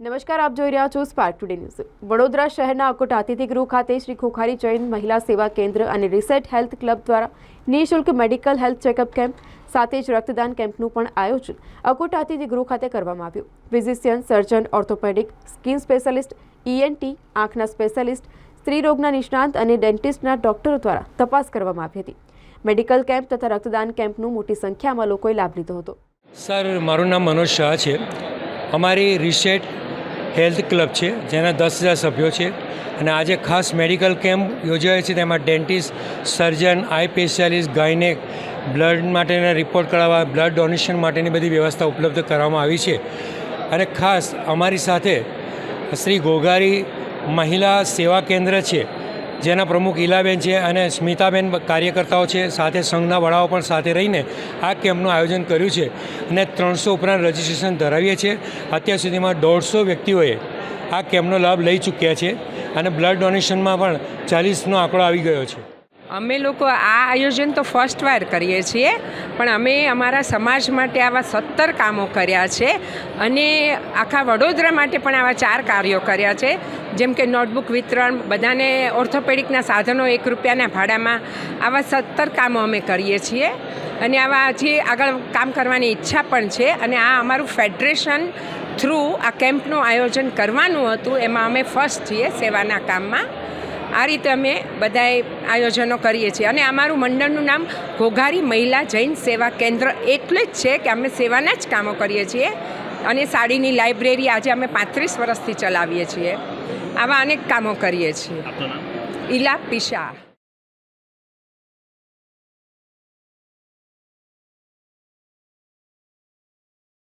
નમસ્કાર, આપ જોઈ રહ્યા છો સ્પાર્ક ટુડે ન્યૂઝ વડોદરા શહેરના અકોટ અતિથિગૃહ ખાતે શ્રી ખોખારી જૈન મહિલા સેવા કેન્દ્ર અને રિસેટ હેલ્થ ક્લબ દ્વારા નિઃશુલ્ક મેડિકલ હેલ્થ ચેકઅપ કેમ્પ, સાથે જ રક્તદાન કેમ્પનું પણ આયોજન અકોટ અતિથિગૃહ ખાતે કરવામાં આવ્યું. Physician, surgeon, orthopaedic, skin specialist ENT આંખના સ્પેશિયાલિસ્ટ સ્ત્રીરોગના નિષ્ણાંત અને ડેન્ટિસ્ટના ડોક્ટરો દ્વારા તપાસ કરવામાં આવી હતી. મેડિકલ કેમ્પ તથા રક્તદાન કેમ્પનું મોટી સંખ્યામાં લોકોએ લાભ લીધો હતો. સર, મારું નામ મનોજ શાહ છે. અમારી રિસેટ હેલ્થ ક્લબ છે, જેના દસ હજાર સભ્યો છે. અને આજે ખાસ મેડિકલ કેમ્પ યોજાયો છે, તેમાં dentist, surgeon, eye specialist, gynaec, blood માટેના રિપોર્ટ કરાવવા, બ્લડ ડોનેશન માટેની બધી વ્યવસ્થા ઉપલબ્ધ કરવામાં આવી છે. અને ખાસ અમારી સાથે શ્રી ગોગારી મહિલા સેવા કેન્દ્ર છે જેના પ્રમુખ ઈલાબેન છે અને સ્મિતાબેન કાર્યકર્તાઓ છે, સાથે સંઘના વડાઓ પણ સાથે રહીને આ કેમ્પનું આયોજન કર્યું છે અને ત્રણસો ઉપરાંત રજિસ્ટ્રેશન ધરાવીએ છીએ. અત્યાર સુધીમાં દોઢસો વ્યક્તિઓએ આ કેમ્પનો લાભ લઈ ચૂક્યા છે અને બ્લડ ડોનેશનમાં પણ ચાલીસનો આંકડો આવી ગયો છે. અમે લોકો આ આયોજન તો ફર્સ્ટ વાર કરીએ છીએ, પણ અમે અમારા સમાજ માટે આવા સત્તર કામો કર્યા છે અને આખા વડોદરા માટે પણ આવા ચાર કાર્યો કર્યા છે. જેમ કે નોટબુક વિતરણ, બધાને ઓર્થોપેડિકના સાધનો એક રૂપિયાના ભાડામાં, આવા સત્તર કામો અમે કરીએ છીએ. અને આવા જે આગળ કામ કરવાની ઈચ્છા પણ છે. અને આ અમારું ફેડરેશન થ્રુ આ કેમ્પનું આયોજન કરવાનું હતું. એમાં અમે ફર્સ્ટ છીએ સેવાના કામમાં. આ રીતે અમે બધાએ આયોજનો કરીએ છીએ. અને અમારું મંડળનું નામ ઘોઘારી મહિલા જૈન સેવા કેન્દ્ર એટલે જ છે કે અમે સેવાના જ કામો કરીએ છીએ. અને સાડીની લાઇબ્રેરી આજે અમે પાંત્રીસ વર્ષથી ચલાવીએ છીએ. આવા અનેક કામો કરીએ છીએ. ઈલા પિશા